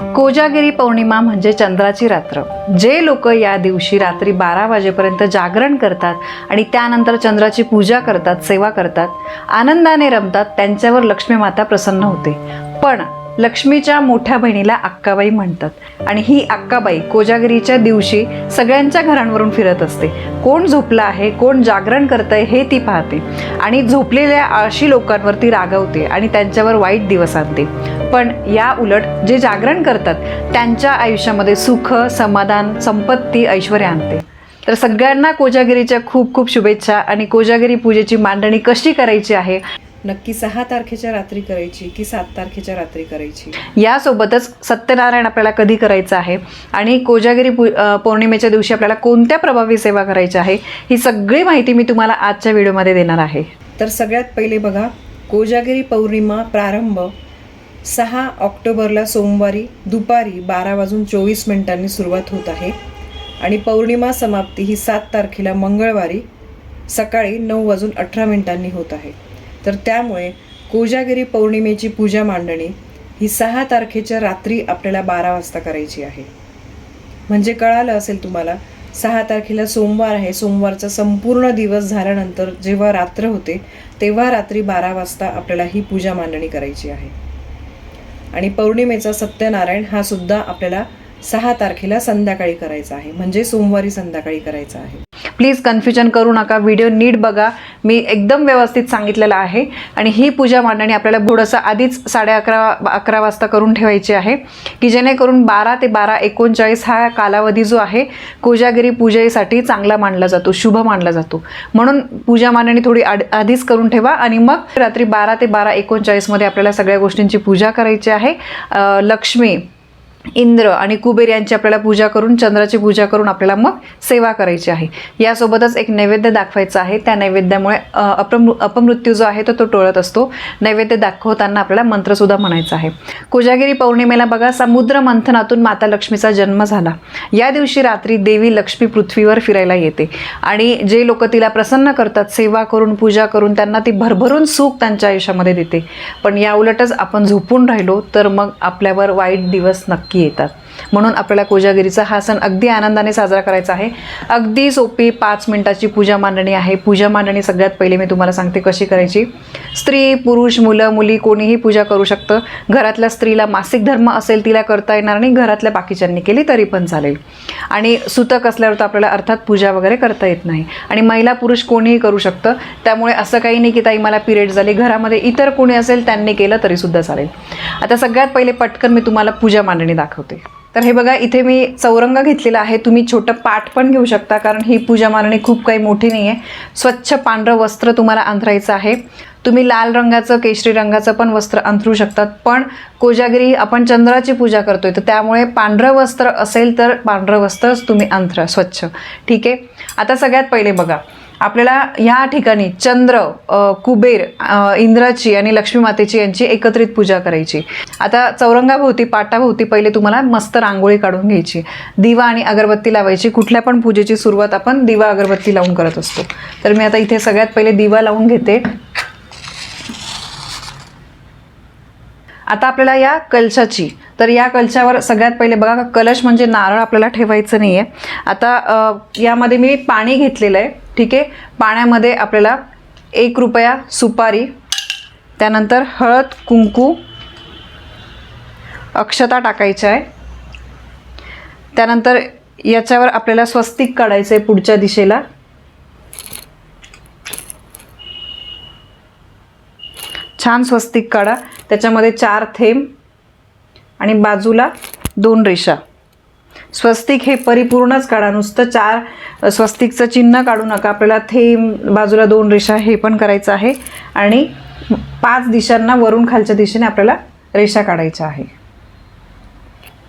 कोजागिरी पौर्णिमा म्हणजे चंद्राची रात्र. जे लोक या दिवशी रात्री बारा वाजेपर्यंत जागरण करतात आणि त्यानंतर चंद्राची पूजा करतात सेवा करतात आनंदाने रमतात त्यांच्यावर लक्ष्मी माता प्रसन्न होते. पण लक्ष्मीच्या मोठ्या बहिणीला अक्काबाई म्हणतात. आणि ही अक्काबाई कोजागिरीच्या दिवशी सगळ्यांच्या घरांवरून फिरत असते. कोण झोपलं आहे कोण जागरण करतंय हे ती पाहते. आणि झोपलेल्या आळशी लोकांवरती रागवते आणि त्यांच्यावर वाईट दिवस आणते. पण या उलट जे जागरण करतात त्यांच्या आयुष्यामध्ये सुख समाधान संपत्ती ऐश्वर आणते. तर सगळ्यांना कोजागिरीच्या खूप खूप शुभेच्छा आणि कोजागिरी पूजेची मांडणी कशी करायची आहे नक्की सहा तारखेच्या रात्री करायची की सात तारखेच्या रात्री करायची. यासोबतच सत्यनारायण आपल्याला कधी करायचं आहे? आणि कोजागिरी पौर्णिमेच्या दिवशी आपल्याला कोणत्या प्रभावी सेवा करायची आहे? ही सगळी माहिती मी तुम्हाला आजच्या व्हिडिओमध्ये देणार आहे. तर सगळ्यात पहिले बघा कोजागिरी पौर्णिमा प्रारंभ सहा ऑक्टोबरला सोमवारी दुपारी बारा वाजून चोवीस मिनिटांनी सुरुवात होत आहे. आणि पौर्णिमा समाप्ती ही सात तारखेला मंगळवारी सकाळी नऊ वाजून अठरा मिनिटांनी होत आहे. तर त्यामुळे कोजागिरी पौर्णिमेची पूजा मांडणी ही सहा तारखेच्या रात्री आपल्याला बारा वाजता करायची आहे. म्हणजे कळालं असेल तुम्हाला सहा तारखेला सोमवार आहे. सोमवारचा संपूर्ण दिवस झाल्यानंतर जेव्हा रात्र होते तेव्हा रात्री बारा वाजता आपल्याला ही पूजा मांडणी करायची आहे. आणि पौर्णिमेचा सत्यनारायण हा सुद्धा आपल्याला सहा तारखेला संध्याकाळी करायचा आहे. म्हणजे सोमवारी संध्याकाळी करायचा आहे. प्लीज कन्फ्युजन करू नका व्हिडिओ नीट बघा. मी एकदम व्यवस्थित सांगितलेलं आहे. आणि ही पूजा मांडणी आपल्याला थोडंसं आधीच साडे अकरा अकरा वाजता करून ठेवायची आहे की जेणेकरून बारा ते बारा एकोणचाळीस हा कालावधी जो आहे कोजागिरी पूजेसाठी चांगला मानला जातो शुभ मानला जातो. म्हणून पूजा मांडणी थोडी आधीच करून ठेवा. आणि मग रात्री बारा ते बारा एकोणचाळीसमध्ये आपल्याला सगळ्या गोष्टींची पूजा करायची आहे. लक्ष्मी इंद्र आणि कुबेर यांची आपल्याला पूजा करून चंद्राची पूजा करून आपल्याला मग सेवा करायची आहे. यासोबतच एक नैवेद्य दाखवायचा आहे. त्या नैवेद्यामुळे अ, अपमृ अपमृत्यू जो आहे तो तो टोळत असतो. नैवेद्य दाखवताना आपल्याला मंत्रसुद्धा म्हणायचा आहे. कोजागिरी पौर्णिमेला बघा समुद्र मंथनातून माता लक्ष्मीचा जन्म झाला. या दिवशी रात्री देवी लक्ष्मी पृथ्वीवर फिरायला येते. आणि जे लोक तिला प्रसन्न करतात सेवा करून पूजा करून त्यांना ती भरभरून सुख त्यांच्या आयुष्यामध्ये देते. पण या उलटच आपण झोपून राहिलो तर मग आपल्यावर वाईट दिवस नक्की येतात. म्हणून आपल्याला कोजागिरीचा हा सण अगदी आनंदाने साजरा करायचा आहे. अगदी सोपी पाच मिनिटाची पूजा मांडणी आहे. पूजा मांडणी सगळ्यात पहिले मी तुम्हाला सांगते कशी करायची. स्त्री पुरुष मुलं मुली कोणीही पूजा करू शकतं. घरातल्या स्त्रीला मासिक धर्म असेल तिला करता येणार नाही. घरातल्या बाकीच्यांनी केली तरी पण चालेल. आणि सुतक असल्यावर तर आपल्याला अर्थात पूजा वगैरे करता येत नाही. आणि महिला पुरुष कोणीही करू शकतं. त्यामुळे असं काही नाही की ताई मला पिरियड झाली. घरामध्ये इतर कोणी असेल त्यांनी केलं तरीसुद्धा चालेल. आता सगळ्यात पहिले पटकन मी तुम्हाला पूजा मांडणी दाखवते. तर हे बघा इथे मी चौरंग घेतलेला आहे. तुम्ही छोटं पाट पण घेऊ शकता कारण ही पूजा मारणी खूप काही मोठी नाही आहे स्वच्छ पांढरं वस्त्र तुम्हाला अंथरायचं आहे. तुम्ही लाल रंगाचं केशरी रंगाचं पण वस्त्र अंथरू शकतात. पण कोजागिरी आपण चंद्राची पूजा करतोय तर त्यामुळे पांढरं वस्त्र असेल तर पांढरं वस्त्रच तुम्ही अंथरा स्वच्छ. ठीक आहे? आता सगळ्यात पहिले बघा. आपल्याला ह्या ठिकाणी चंद्र कुबेर इंद्राची आणि लक्ष्मी मातेची यांची एकत्रित पूजा करायची. आता चौरंगाभोवती पाटाभोवती पहिले तुम्हाला मस्त रांगोळी काढून घ्यायची. दिवा आणि अगरबत्ती लावायची. कुठल्या पण पूजेची सुरुवात आपण दिवा अगरबत्ती लावून करत असतो. तर मी आता इथे सगळ्यात पहिले दिवा लावून घेते. आता आपल्याला या कलशाची तर या कलशावर सगळ्यात पहिले बघा का कलश म्हणजे नारळ आपल्याला ठेवायचं नाही आहे आता यामध्ये मी पाणी घेतलेलं आहे ठीक आहे? पाण्यामध्ये आपल्याला एक रुपया सुपारी त्यानंतर हळद कुंकू अक्षता टाकायच्या आहे. त्यानंतर याच्यावर आपल्याला स्वस्तिक काढायचं आहे पुढच्या दिशेला. छान स्वस्तिक काढा. त्याच्यामध्ये चार थेंब आणि बाजूला दोन रेषा. स्वस्तिक हे परिपूर्णच काढा नुसतं चार स्वस्तिकचं चिन्ह काढू नका. आपल्याला थेंब बाजूला दोन रेषा हे पण करायचं आहे. आणि पाच दिशांना वरून खालच्या दिशेने आपल्याला रेषा काढायच्या आहे.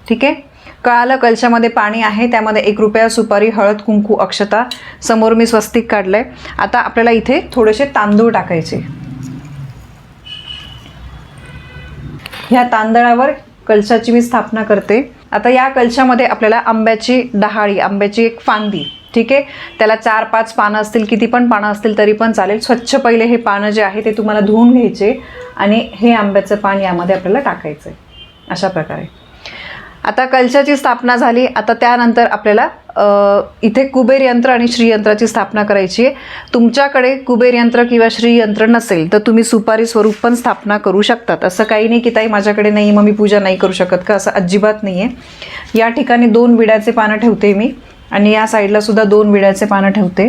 ठीक आहे? कळालं? कलशामध्ये पाणी आहे. त्यामध्ये एक रुपया सुपारी हळद कुंकू अक्षता. समोर मी स्वस्तिक काढलं आहे आता आपल्याला इथे थोडेसे तांदूळ टाकायचे. ह्या तांदळावर कलशाची मी स्थापना करते. आता या कलशामध्ये आपल्याला आंब्याची डहाळी आंब्याची एक फांदी ठीक आहे? त्याला चार पाच पानं असतील किती पण पानं असतील तरी पण चालेल. स्वच्छ पहिले हे पानं जे आहे ते तुम्हाला धुवून घ्यायचे आणि हे आंब्याचं पान यामध्ये आपल्याला टाकायचं आहे अशा प्रकारे. आता कलशाची स्थापना झाली. आता त्यानंतर आपल्याला इथे कुबेर यंत्र आणि श्रीयंत्राची स्थापना करायची आहे. तुमच्याकडे कुबेर यंत्र किंवा श्रीयंत्र नसेल तर तुम्ही सुपारी स्वरूप पण स्थापना करू शकतात. असं काही नाही की ताई माझ्याकडे नाही मग मी पूजा नाही करू शकत का? असं अजिबात नाही आहे या ठिकाणी दोन विड्याचे पानं ठेवते मी. आणि या साईडला सुद्धा दोन विड्याचे पानं ठेवते.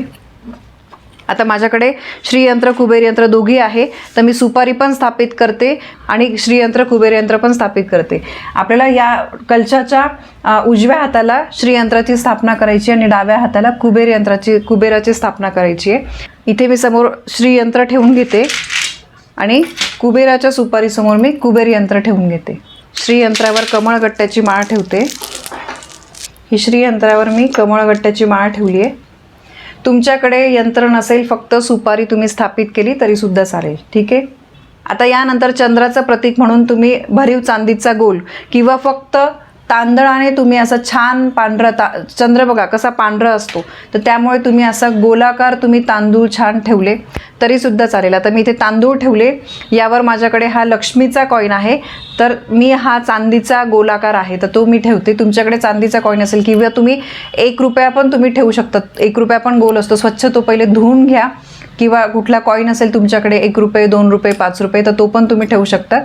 आता माझ्याकडे श्रीयंत्र कुबेर यंत्र दोघी आहे. तर मी सुपारी पण स्थापित करते आणि श्रीयंत्र कुबेर यंत्र पण स्थापित करते. आपल्याला या कलशाच्या उजव्या हाताला श्रीयंत्राची स्थापना करायची आणि डाव्या हाताला कुबेर यंत्राची कुबेराची स्थापना करायची आहे. इथे मी समोर श्रीयंत्र ठेवून घेते आणि कुबेराच्या सुपारीसमोर मी कुबेर यंत्र ठेवून घेते. श्रीयंत्रावर कमळगट्ट्याची माळ ठेवते. ही श्रीयंत्रावर मी कमळगट्ट्याची माळ ठेवली आहे. तुमच्याकडे यंत्र नसेल फक्त सुपारी तुम्ही स्थापित केली तरी सुद्धा चालेल. ठीक आहे? आता यानंतर चंद्राचं प्रतीक म्हणून तुम्ही भरीव चांदीचा गोल किंवा फक्त तांदळाने तुम्ही असा छान पांढरा ता चंद्र बघा कसा पांढरा असतो. तर त्यामुळे तुम्ही असा गोलाकार तुम्ही तांदूळ छान ठेवले. तरी सुद्धा चालेल. आता मी इथे तांदूळ ठेवले. यावर माझ्याकडे हा लक्ष्मीचा कॉईन आहे. तर मी हा चांदीचा गोलाकार आहे. तर तो मी ठेवते. तुमच्याकडे चांदीचा कॉईन असेल किंवा तुम्ही एक रुपया पण तुम्ही ठेवू शकतात. एक रुपया पण गोल असतो. स्वच्छ तो पहिले धुवून घ्या. किंवा कुठला कॉईन असेल तुमच्याकडे एक रुपये दोन रुपये पाच रुपये तर तो पण तुम्ही ठेवू शकता.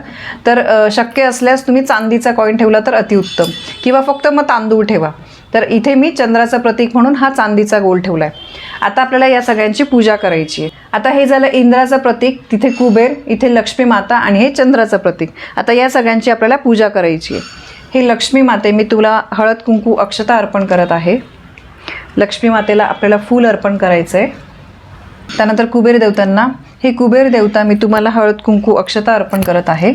तर शक्य असल्यास तुम्ही चांदीचा कॉईन ठेवला तर अतिउत्तम. किंवा फक्त मग तांदूळ ठेवा. तर इथे मी चंद्राचं प्रतीक म्हणून हा चांदीचा गोल ठेवला आहे आता आपल्याला या सगळ्यांची पूजा करायची आहे. आता हे झालं इंद्राचं प्रतीक तिथे कुबेर इथे लक्ष्मी माता आणि हे चंद्राचं प्रतीक. आता या सगळ्यांची आपल्याला पूजा करायची आहे. हे लक्ष्मी माते मी तुला हळद कुंकू अक्षता अर्पण करत आहे. लक्ष्मी मातेला आपल्याला फूल अर्पण करायचं आहे त्यानंतर कुबेर देवतांना हे कुबेर देवता मी तुम्हाला हळद कुंकू अक्षता अर्पण करत आहे.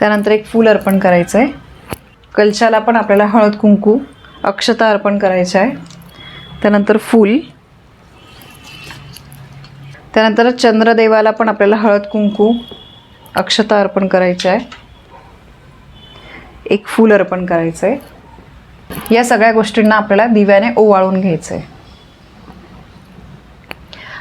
त्यानंतर एक फूल अर्पण करायचं आहे कलशाला पण आपल्याला हळद कुंकू अक्षता अर्पण करायचं आहे. त्यानंतर फूल. त्यानंतर चंद्रदेवाला पण आपल्याला हळद कुंकू अक्षता अर्पण करायचं आहे. एक फूल अर्पण करायचं आहे. या सगळ्या गोष्टींना आपल्याला दिव्याने ओवाळून घ्यायचं आहे.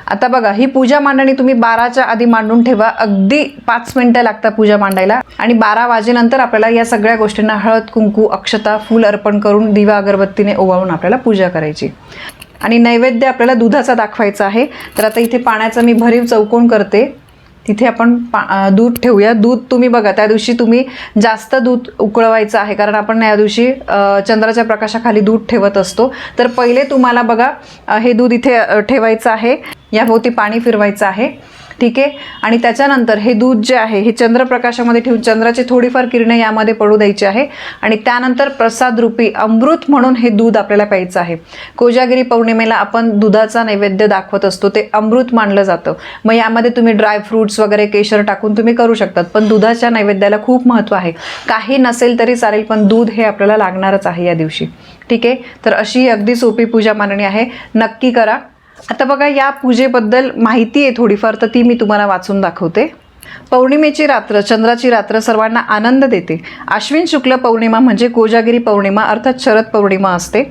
आता बघा ही पूजा मांडणी तुम्ही बाराच्या आधी मांडून ठेवा. अगदी पाच मिनिटं लागतात पूजा मांडायला. आणि बारा वाजेनंतर आपल्याला या सगळ्या गोष्टींना हळद कुंकू अक्षता फूल अर्पण करून दिवा अगरबत्तीने ओवाळून आपल्याला पूजा करायची. आणि नैवेद्य आपल्याला दुधाचा दाखवायचा आहे. तर आता इथे पाण्याचा मी भरीव चौकोन करते. तिथे आपण पा दूध ठेवूया. दूध तुम्ही बघा त्या दिवशी तुम्ही जास्त दूध उकळवायचं आहे कारण आपण या दिवशी चंद्राच्या प्रकाशाखाली दूध ठेवत असतो. तर पहिले तुम्हाला बघा हे दूध इथे ठेवायचं आहे. याभोवती पाणी फिरवायचं आहे. ठीक आहे? आणि त्याच्यानंतर हे दूध जे आहे हे चंद्रप्रकाशामध्ये ठेवून चंद्राची थोडीफार किरणे यामध्ये पडू द्यायची आहे. आणि त्यानंतर प्रसाद रूपी अमृत म्हणून हे दूध आपल्याला प्यायचं आहे. कोजागिरी पौर्णिमेला आपण दुधाचा नैवेद्य दाखवत असतो ते अमृत मानलं जातं. मग यामध्ये तुम्ही ड्रायफ्रुट्स वगैरे केशर टाकून तुम्ही करू शकतात पण दुधाच्या नैवेद्याला खूप महत्त्व आहे. काही नसेल तरी चालेल पण दूध हे आपल्याला लागणारच आहे या दिवशी. ठीक आहे? तर अशी अगदी सोपी पूजा मांडणी आहे. नक्की करा. आता बघा या पूजेबद्दल माहिती आहे थोडीफार तर ती मी तुम्हाला वाचून दाखवते. पौर्णिमेची रात्र चंद्राची रात्र सर्वांना आनंद देते. अश्विन शुक्ल पौर्णिमा म्हणजे कोजागिरी पौर्णिमा अर्थात शरद पौर्णिमा असते.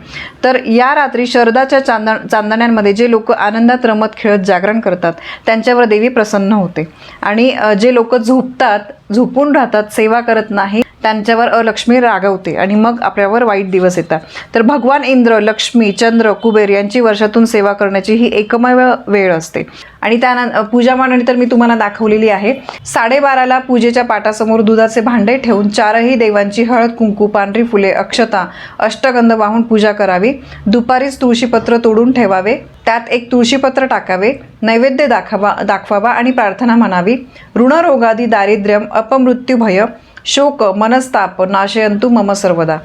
तर या रात्री शरदाच्या चांदा चांदण्यांमध्ये जे लोक आनंदात रमत खेळत जागरण करतात त्यांच्यावर देवी प्रसन्न होते. आणि जे लोक झोपतात झोपून राहतात सेवा करत नाही त्यांच्यावर अलक्ष्मी रागवते आणि मग आपल्यावर वाईट दिवस येतात. तर भगवान इंद्र लक्ष्मी चंद्र कुबेर यांची वर्षातून सेवा करण्याची ही एकमेव वेळ असते. आणि त्यानंतर पूजा मांडणी तर मी तुम्हाला दाखवलेली आहे. साडेबाराला पूजेच्या पाटासमोर दुधाचे भांडे ठेवून चारही देवांची हळद कुंकू पांढरी फुले अक्षता अष्टगंध वाहून पूजा करावी. दुपारीच तुळशीपत्र तोडून ठेवावे. त्यात एक तुळशीपत्र टाकावे. नैवेद्य दाखवा दाखवावा आणि प्रार्थना म्हणावी. ऋणरोगादी दारिद्र्यम अपमृत्यू भय शोक मनस्ताप नाशयंतु मम सर्वदा.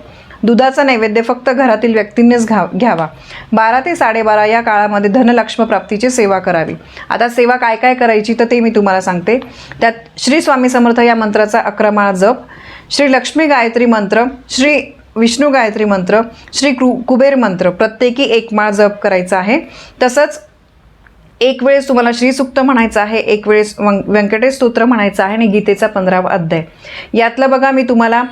दुधाचा नैवेद्य फक्त घरातील व्यक्तींनीच घा घ्यावा. बारा ते साडेबारा या काळामध्ये धनलक्ष्म प्राप्तीची सेवा करावी. आता सेवा काय काय करायची तर ते मी तुम्हाला सांगते. त्यात श्री स्वामी समर्थ या मंत्राचा अकरा जप श्री लक्ष्मी गायत्री मंत्र श्री विष्णू गायत्री मंत्र श्री कृ कुबेर मंत्र प्रत्येकी एक माळ जप करायचा आहे. तसंच एक वेळेस तुम्हाला श्रीसुक्त म्हणायचं आहे एक वेळेस व्यंकटेश स्तोत्र म्हणायचं आहे आणि गीतेचा पंधरावा अध्याय. यातलं बघा मी तुम्हाला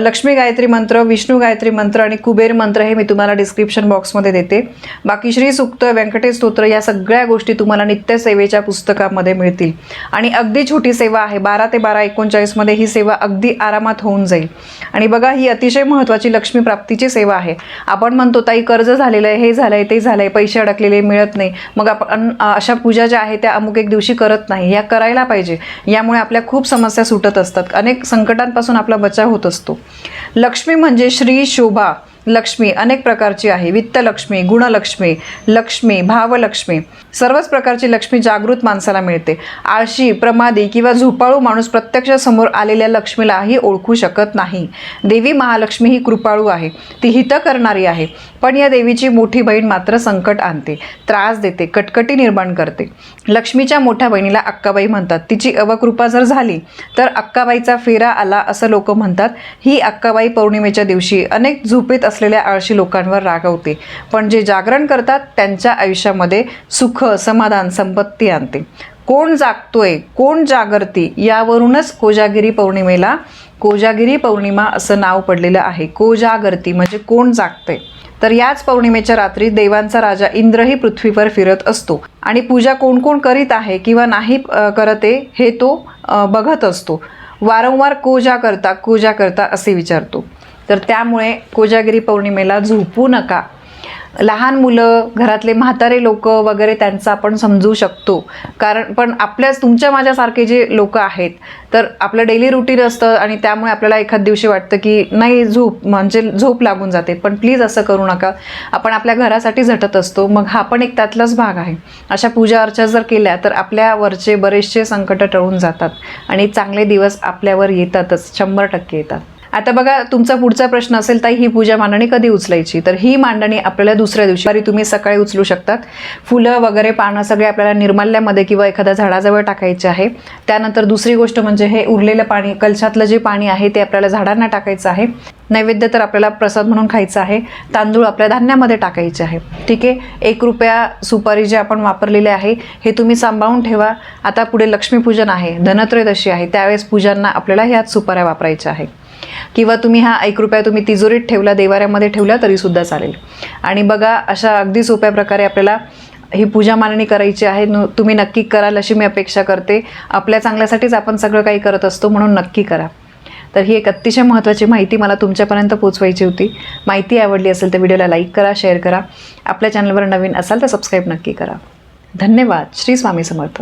लक्ष्मी गायत्री मंत्र विष्णू गायत्री मंत्र आणि कुबेर मंत्र हे मी तुम्हाला डिस्क्रिप्शन बॉक्समध्ये देते. बाकी श्रीसुक्त व्यंकटेश स्तोत्र या सगळ्या गोष्टी तुम्हाला नित्यसेवेच्या पुस्तकामध्ये मिळतील. आणि अगदी छोटी सेवा आहे बारा ते बारा एकोणचाळीसमध्ये ही सेवा अगदी आरामात होऊन जाईल. आणि बघा ही अतिशय महत्त्वाची लक्ष्मी प्राप्तीची सेवा आहे. आपण म्हणतो ताई कर्ज झालेलं आहे हे झालं आहे ते झालं आहे पैसे अडकलेले मिळत नाही. मग आपण अशा पूजा ज्या आहेत त्या अमुक एक दिवशी करत नाही. या करायला पाहिजे. यामुळे आपल्या खूप समस्या सुटत असतात. अनेक संकटांपासून आपला बचाव होत असतो. लक्ष्मी म्हणजे श्री शोभा. लक्ष्मी अनेक प्रकारची आहे. वित्तलक्ष्मी गुणलक्ष्मी लक्ष्मी भावलक्ष्मी. सर्वच प्रकारची लक्ष्मी जागृत माणसाला मिळते. आळशी प्रमादी किंवा झोपाळू माणूस प्रत्यक्ष समोर आलेल्या लक्ष्मीलाही ओळखू शकत नाही. देवी महालक्ष्मी ही कृपाळू आहे. ती हित करणारी आहे. पण या देवीची मोठी बहीण मात्र संकट आणते त्रास देते कटकटी निर्माण करते. लक्ष्मीच्या मोठ्या बहिणीला अक्काबाई म्हणतात तिची अवकृपा जर झाली तर अक्काबाईचा फेरा आला असं लोक म्हणतात. ही अक्काबाई पौर्णिमेच्या दिवशी अनेक झोपेत असलेल्या आळशी लोकांवर रागवते. पण जे जागरण करतात त्यांच्या आयुष्यामध्ये सुख समाधान संपत्ती आणते. कोण जागतोय कोण जागरती यावरूनच कोजागिरी पौर्णिमेला कोजागिरी पौर्णिमा असं नाव पडलेलं आहे. कोजागरती म्हणजे कोण जागतंय? तर याच पौर्णिमेच्या रात्री देवांचा राजा इंद्रही पृथ्वीवर फिरत असतो. आणि पूजा कोण कोण करीत आहे किंवा नाही करते करत आहे हे तो बघत असतो. वारंवार कोजा करता कोजा करता असे विचारतो. तर त्यामुळे कोजागिरी पौर्णिमेला झोपू नका. लहान मुलं घरातले म्हातारे लोक वगैरे त्यांचं आपण समजू शकतो. कारण पण आपल्याच तुमच्या माझ्यासारखे जे लोक आहेत तर आपलं डेली रुटीन असतं आणि त्यामुळे आपल्याला एखाद दिवशी वाटतं की नाही झोप म्हणजे झोप लागून जाते. पण प्लीज असं करू नका. आपण आपल्या घरासाठी झटत असतो. मग हा पण एक त्यातलाच भाग आहे. अशा पूजा अर्चा जर केल्या तर आपल्यावरचे बरेचसे संकट टळून जातात आणि चांगले दिवस आपल्यावर येतातच. शंभर टक्के येतात. आता बघा तुमचा पुढचा प्रश्न असेल तर ही पूजा मांडणी कधी उचलायची? तर ही मांडणी आपल्याला दुसऱ्या दिवशी तुम्ही सकाळी उचलू शकतात. फुलं वगैरे पानं सगळे आपल्याला निर्माल्यामध्ये किंवा एखाद्या झाडाजवळ टाकायचे आहे. त्यानंतर दुसरी गोष्ट म्हणजे हे उरलेलं पाणी कलशातलं जे पाणी आहे ते आपल्याला झाडांना टाकायचं आहे. नैवेद्य तर आपल्याला प्रसाद म्हणून खायचा आहे. तांदूळ आपल्या धान्यामध्ये टाकायचे आहे. ठीक आहे? एक रुपया सुपारी जे आपण वापरलेले आहे हे तुम्ही सांभाळून ठेवा. आता पुढे लक्ष्मीपूजन आहे धनत्रयदशी आहे. त्यावेळेस पूजांना आपल्याला ह्याच सुपाऱ्या वापरायच्या आहे. किंवा तुम्ही हा एक रुपया तुम्ही तिजोरीत ठेवला देवाऱ्यामध्ये ठेवला तरीसुद्धा चालेल. आणि बघा अशा अगदी सोप्या प्रकारे आपल्याला ही पूजा मांडणी करायची आहे. न तुम्ही नक्की कराल अशी मी अपेक्षा करते. आपल्या चांगल्यासाठीच आपण सगळं काही करत असतो म्हणून नक्की करा. तर ही एक अतिशय महत्त्वाची माहिती मला तुमच्यापर्यंत पोचवायची होती. माहिती आवडली असेल तर व्हिडिओला लाईक करा शेअर करा. आपल्या चॅनलवर नवीन असाल तर सबस्क्राईब नक्की करा. धन्यवाद. श्री स्वामी समर्थ.